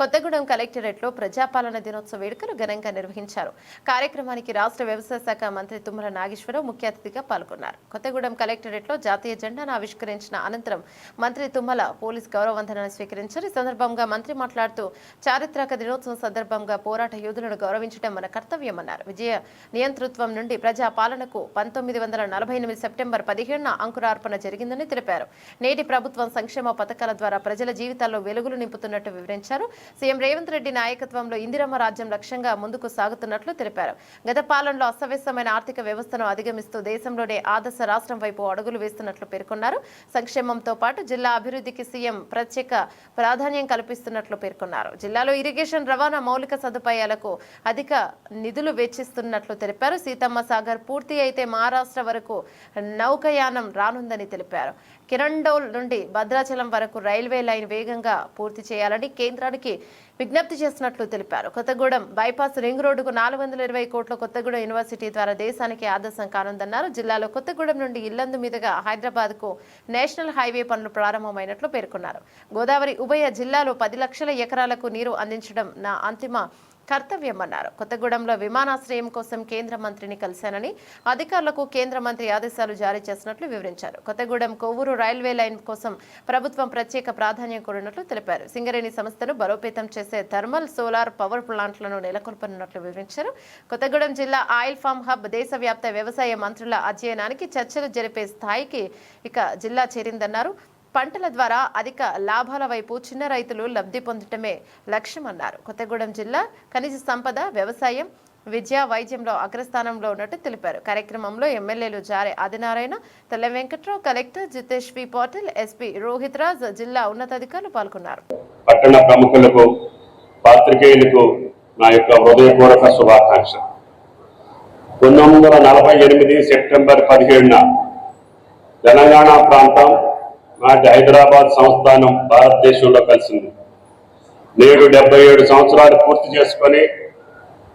కొత్తగూడెం కలెక్టరేట్లో ప్రజాపాలన దినోత్సవ వేడుకలు ఘనంగా నిర్వహించారు. కార్యక్రమానికి రాష్ట్ర వ్యవసాయ శాఖ మంత్రి తుమ్మల నాగేశ్వరరావు ముఖ్య అతిథిగా పాల్గొన్నారు. కొత్తగూడెం కలెక్టరేట్లో జాతీయ జెండాను ఆవిష్కరించిన అనంతరం మంత్రి తుమ్మల పోలీస్ గౌరవవందనాన్ని స్వీకరించారు. ఈ సందర్భంగా మంత్రి మాట్లాడుతూ చారిత్రక దినోత్సవం సందర్భంగా పోరాట యోధులను గౌరవించడం మన కర్తవ్యమన్నారు. విజయ నియంతృత్వం నుండి ప్రజాపాలనకు పంతొమ్మిది వందల నలభై ఎనిమిది సెప్టెంబర్ పదిహేడున అంకురార్పణ జరిగిందని తెలిపారు. నేటి ప్రభుత్వం సంక్షేమ పథకాల ద్వారా ప్రజల జీవితాల్లో వెలుగులు నింపుతున్నట్టు వివరించారు. సీఎం రేవంత్ రెడ్డి నాయకత్వంలో ఇందిరమ్మ రాజ్యం లక్ష్యంగా ముందుకు సాగుతున్నట్లు తెలిపారు. గత పాలనలో అస్తవ్యస్తమైన ఆర్థిక వ్యవస్థను అధిగమిస్తూ దేశంలోనే ఆదర్శ రాష్ట్రం వైపు అడుగులు వేస్తున్నట్లు పేర్కొన్నారు. సంక్షేమంతో పాటు జిల్లా అభివృద్ధికి సీఎం ప్రత్యేక ప్రాధాన్యం కల్పిస్తున్నట్లు పేర్కొన్నారు. జిల్లాలో ఇరిగేషన్ రవాణా మౌలిక సదుపాయాలకు అధిక నిధులు వెచ్చిస్తున్నట్లు తెలిపారు. సీతమ్మ సాగర్ పూర్తి అయితే మహారాష్ట్ర వరకు నౌకయానం రానుందని తెలిపారు. కిరండోల్ నుండి భద్రాచలం వరకు రైల్వే లైన్ వేగంగా పూర్తి చేయాలని కేంద్రానికి విజ్ఞప్తి చేసినట్లు తెలిపారు. కొత్తగూడెం బైపాస్ రింగ్ రోడ్డుకు నాలుగు వందల ఇరవై కోట్ల కొత్తగూడెం యూనివర్సిటీ ద్వారా దేశానికి ఆదర్శం కానుందన్నారు జిల్లాలో కొత్తగూడెం నుండి ఇల్లందు మీదుగా హైదరాబాద్కు నేషనల్ హైవే పనులు ప్రారంభమైనట్లు పేర్కొన్నారు. గోదావరి ఉభయ జిల్లాలో పది లక్షల ఎకరాలకు నీరు అందించడం నా అంతిమ కర్తవ్యమన్నారు. కొత్తగూడెంలో విమానాశ్రయం కోసం కేంద్ర మంత్రిని కలిశానని అధికారులకు కేంద్ర మంత్రి ఆదేశాలు జారీ చేసినట్లు వివరించారు. కొత్తగూడెం కొవ్వూరు రైల్వే లైన్ కోసం ప్రభుత్వం ప్రత్యేక ప్రాధాన్యం కోరినట్లు తెలిపారు. సింగరేణి సంస్థను బలోపేతం చేసే థర్మల్ సోలార్ పవర్ ప్లాంట్లను నెలకొల్పనున్నట్లు వివరించారు. కొత్తగూడెం జిల్లా ఆయిల్ ఫామ్ హబ్ దేశవ్యాప్త వ్యవసాయ మంత్రుల అధ్యయనానికి చర్చలు జరిపే స్థాయికి ఇక జిల్లా చేరిందన్నారు. పంటల ద్వారా అధిక లాభాల వైపు చిన్న రైతులు లబ్ధి పొందటమే లక్ష్యమన్నారు. కొత్తగూడెం జిల్లా ఖనిజ సంపద వ్యవసాయం విద్య వైద్యంలో అగ్రస్థానంలో ఉన్నట్టు తెలిపారు. కార్యక్రమంలో ఎమ్మెల్యేలు Jare Adinarayana Tella Venkatrao collector Jitesh V Patil SP Rohit Raj జిల్లా ఉన్నతాధికారులు పాల్గొన్నారు. పట్టణ ప్రముఖులకు పాత్రికేయులకు నా యొక్క హృదయపూర్వక శుభాకాంక్ష పంతొమ్మిది వందల నలభై ఎనిమిది సెప్టెంబర్ పదిహేడున తెలంగాణ ప్రాంతం నాటి హైదరాబాద్ సంస్థానం భారతదేశంలో కలిసింది. నేడు డెబ్బై ఏడు సంవత్సరాలు పూర్తి చేసుకొని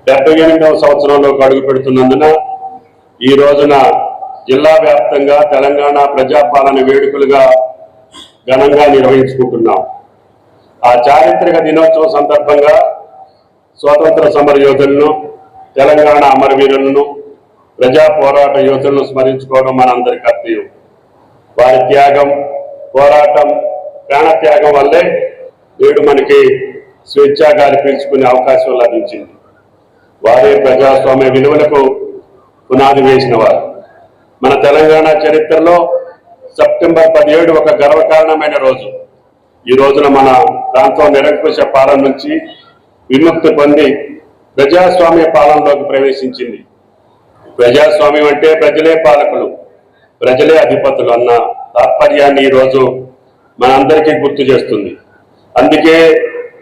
డెబ్బై ఎనిమిదవ సంవత్సరంలోకి అడుగు పెడుతున్నందున ఈ రోజున జిల్లా వ్యాప్తంగా తెలంగాణ ప్రజాపాలన వేడుకలుగా ఘనంగా నిర్వహించుకుంటున్నాం. ఆ చారిత్రక దినోత్సవం సందర్భంగా స్వాతంత్ర సమర యోధులను తెలంగాణ అమరవీరులను ప్రజా పోరాట యోధులను స్మరించుకోవడం మనందరి కర్తవ్యం వారి త్యాగం పోరాటం ప్రాణత్యాగం వల్లే నేడు మనకి స్వేచ్ఛాగాలి పీల్చుకునే అవకాశం లభించింది. వారే ప్రజాస్వామ్య విలువలకు పునాది వేసిన వారు. మన తెలంగాణ చరిత్రలో సెప్టెంబర్ పదిహేడు ఒక గర్వకారణమైన రోజు. ఈ రోజున మన ప్రాంతం నిరంకుశ పాలన నుంచి విముక్తి పొంది ప్రజాస్వామ్య పాలనలోకి ప్రవేశించింది. ప్రజాస్వామ్యం అంటే ప్రజలే పాలకులు. ప్రజలే అధిపతులు అన్న తాత్పర్యాన్ని ఈరోజు మనందరికీ గుర్తు చేస్తుంది. అందుకే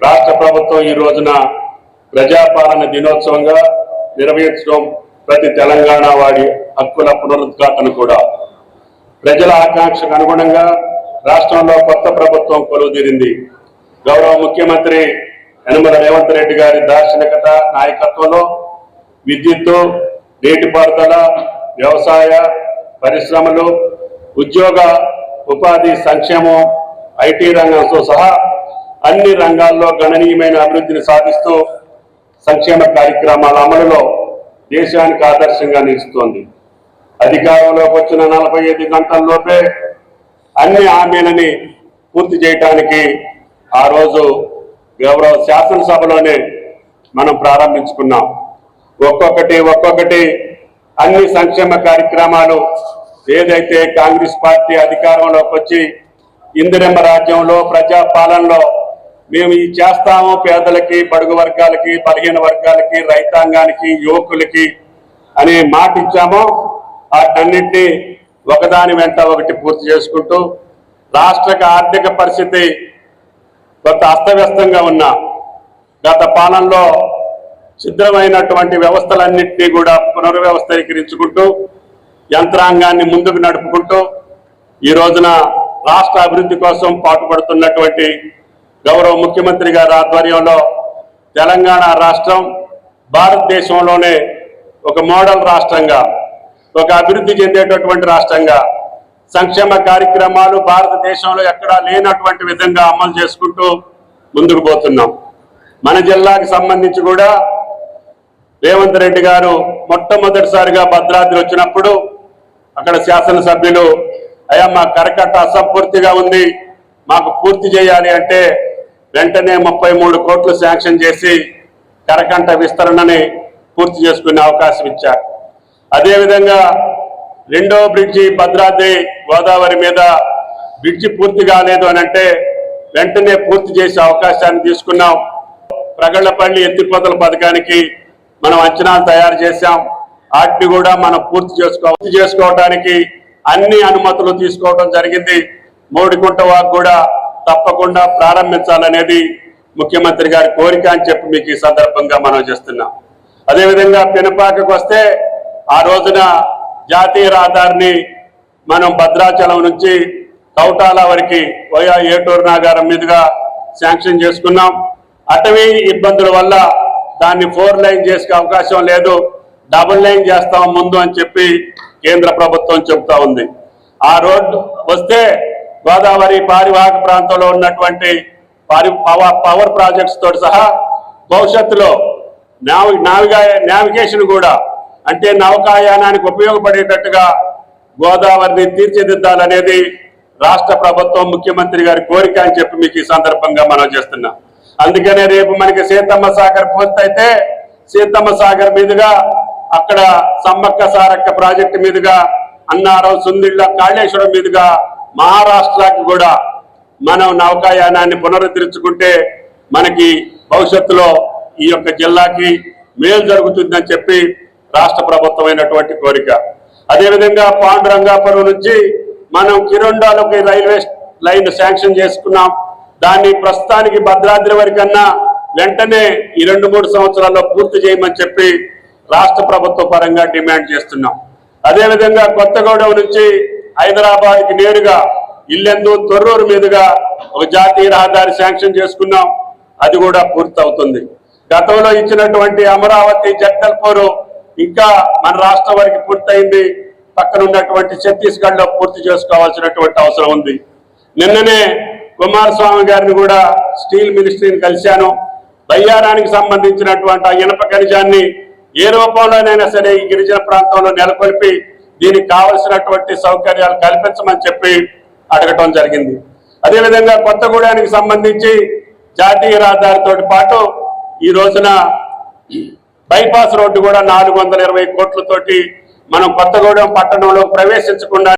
రాష్ట్ర ప్రభుత్వం ఈ రోజున ప్రజాపాలన దినోత్సవంగా నిర్వహించడం ప్రతి తెలంగాణ వాడి హక్కుల పునరుద్ఘాటన కూడా. ప్రజల ఆకాంక్షకు అనుగుణంగా రాష్ట్రంలో కొత్త ప్రభుత్వం కొలువుదీరింది. గౌరవ ముఖ్యమంత్రి యనమల రేవంత్ రెడ్డి గారి దార్శనికత నాయకత్వంలో విద్యుత్తు నీటిపారుదల వ్యవసాయ పరిశ్రమలు ఉద్యోగ ఉపాధి సంక్షేమం ఐటీ రంగంతో సహా అన్ని రంగాల్లో గణనీయమైన అభివృద్ధిని సాధిస్తూ సంక్షేమ కార్యక్రమాల అమలులో దేశానికి ఆదర్శంగా నిలుస్తోంది. అధికారంలోకి వచ్చిన నలభై ఐదు గంటల్లోపే అన్ని హామీలని పూర్తి చేయడానికి ఆ రోజు గౌరవ శాసనసభలోనే మనం ప్రారంభించుకున్నాం. ఒక్కొక్కటి ఒక్కొక్కటి అన్ని సంక్షేమ కార్యక్రమాలు ఏదైతే కాంగ్రెస్ పార్టీ అధికారంలోకి వచ్చి ఇందిరమ్మ రాజ్యంలో ప్రజా పాలనలో మేము ఈ చేస్తాము. పేదలకి బడుగు వర్గాలకి బలహీన వర్గాలకి రైతాంగానికి యువకులకి అనే మాట ఇచ్చామో. వాటన్నింటినీ ఒకదాని వెంట ఒకటి పూర్తి చేసుకుంటూ రాష్ట్రక ఆర్థిక పరిస్థితి కొంత అస్తవ్యస్తంగా ఉన్న గత పాలనలో సిద్ధమైనటువంటి వ్యవస్థలన్నింటినీ కూడా పునర్వ్యవస్థీకరించుకుంటూ యంత్రాంగాన్ని ముందుకు నడుపుకుంటూ ఈ రోజున రాష్ట్ర అభివృద్ధి కోసం పాటుపడుతున్నటువంటి గౌరవ ముఖ్యమంత్రి గారి ఆధ్వర్యంలో తెలంగాణ రాష్ట్రం భారతదేశంలోనే ఒక మోడల్ రాష్ట్రంగా ఒక అభివృద్ధి చెందేటటువంటి రాష్ట్రంగా సంక్షేమ కార్యక్రమాలు భారతదేశంలో ఎక్కడా లేనటువంటి విధంగా అమలు చేసుకుంటూ ముందుకు పోతున్నాం. మన జిల్లాకి సంబంధించి కూడా రేవంత్ రెడ్డి గారు మొట్టమొదటిసారిగా భద్రాద్రి వచ్చినప్పుడు అక్కడ శాసనసభ్యులు అయ్యా మా కరకట్ట అసంపూర్తిగా ఉంది మాకు పూర్తి చేయాలి అంటే వెంటనే ముప్పై మూడు కోట్లు శాంక్షన్ చేసి కరకంట విస్తరణని పూర్తి చేసుకునే అవకాశం ఇచ్చారు. అదేవిధంగా రెండో బ్రిడ్జి భద్రాద్రి గోదావరి మీద బ్రిడ్జి పూర్తి కాలేదు అని అంటే వెంటనే పూర్తి చేసే అవకాశాన్ని తీసుకున్నాం. ప్రగళ్ళపల్లి ఎత్తిపోతల పథకానికి మనం అంచనాలు తయారు చేశాం. వాటిని కూడా మనం పూర్తి చేసుకో పూర్తి చేసుకోవడానికి అన్ని అనుమతులు తీసుకోవడం జరిగింది. మోడికుంట వాక్ కూడా తప్పకుండా ప్రారంభించాలనేది ముఖ్యమంత్రి గారి కోరిక అని చెప్పి మీకు ఈ సందర్భంగా మనం చేస్తున్నాం. అదేవిధంగా పెనుపాకకు వస్తే ఆ రోజున జాతీయ రహదారిని మనం భద్రాచలం నుంచి కౌటాల వరకు వయా ఏటూరు నాగారం మీదుగా శాంక్షన్ చేసుకున్నాం. అటవీ ఇబ్బందుల వల్ల దాన్ని ఫోర్ లైన్ చేసే అవకాశం లేదు. డబుల్ లైన్ చేస్తాం ముందు అని చెప్పి కేంద్ర ప్రభుత్వం చెబుతా ఉంది. ఆ రోడ్డు వస్తే గోదావరి పారివాహక ప్రాంతంలో ఉన్నటువంటి పారి పవర్ ప్రాజెక్ట్స్ తోటి సహా భవిష్యత్తులో నావి నావిగా నావిగేషన్ కూడా అంటే నౌకాయానానికి ఉపయోగపడేటట్టుగా గోదావరిని తీర్చిదిద్దాలనేది రాష్ట్ర ప్రభుత్వం ముఖ్యమంత్రి గారి కోరిక అని చెప్పి మీకు ఈ సందర్భంగా మనం చేస్తున్నాం. అందుకనే రేపు మనకి సీతమ్మ సాగర్ పూర్తయితే సీతమ్మ సాగర్ మీదుగా అక్కడ సమ్మక్క సారక్క ప్రాజెక్టు మీదుగా అన్నారం సుందిళ్ళ కాళేశ్వరం మీదుగా మహారాష్ట్రకి కూడా మనం నౌకాయానాన్ని పునరుద్ధరించుకుంటే మనకి భవిష్యత్తులో ఈ యొక్క జిల్లాకి మేలు జరుగుతుందని చెప్పి రాష్ట్ర ప్రభుత్వమైనటువంటి కోరిక. అదేవిధంగా పాండురంగాపురం నుంచి మనం కిరండాలోకి రైల్వే లైన్ శాంక్షన్ చేసుకున్నాం. దాన్ని ప్రస్తుతానికి భద్రాద్రి వరకన్నా వెంటనే ఈ రెండు మూడు సంవత్సరాల్లో పూర్తి చేయమని చెప్పి రాష్ట్ర ప్రభుత్వ పరంగా డిమాండ్ చేస్తున్నాం. అదేవిధంగా కొత్తగూడెం నుంచి హైదరాబాద్కి నేరుగా ఇల్లెందు తొర్రూరు మీదుగా ఒక జాతీయ రహదారి శాంక్షన్ చేసుకున్నాం. అది కూడా పూర్తవుతుంది. గతంలో ఇచ్చినటువంటి అమరావతి జగదల్పూర్ ఇంకా మన రాష్ట్రం వరకు పూర్తయింది. పక్కన ఉన్నటువంటి పూర్తి చేసుకోవాల్సినటువంటి అవసరం ఉంది. నిన్ననే కుమారస్వామి గారిని కూడా స్టీల్ మినిస్ట్రీని కలిశాను. బయ్యారానికి సంబంధించినటువంటి ఆ ఇనప ఖనిజాన్ని ఏ రూపంలోనైనా సరే ఈ గిరిజన ప్రాంతంలో నెలకొల్పి దీనికి కావలసినటువంటి సౌకర్యాలు కల్పించమని చెప్పి అడగటం జరిగింది. అదేవిధంగా కొత్తగూడెనికి సంబంధించి జాతీయ రహదారితో పాటు ఈ రోజున బైపాస్ రోడ్డు కూడా నాలుగు వందల ఇరవై కోట్లతోటి మనం కొత్తగూడెం పట్టణంలో ప్రవేశించకుండా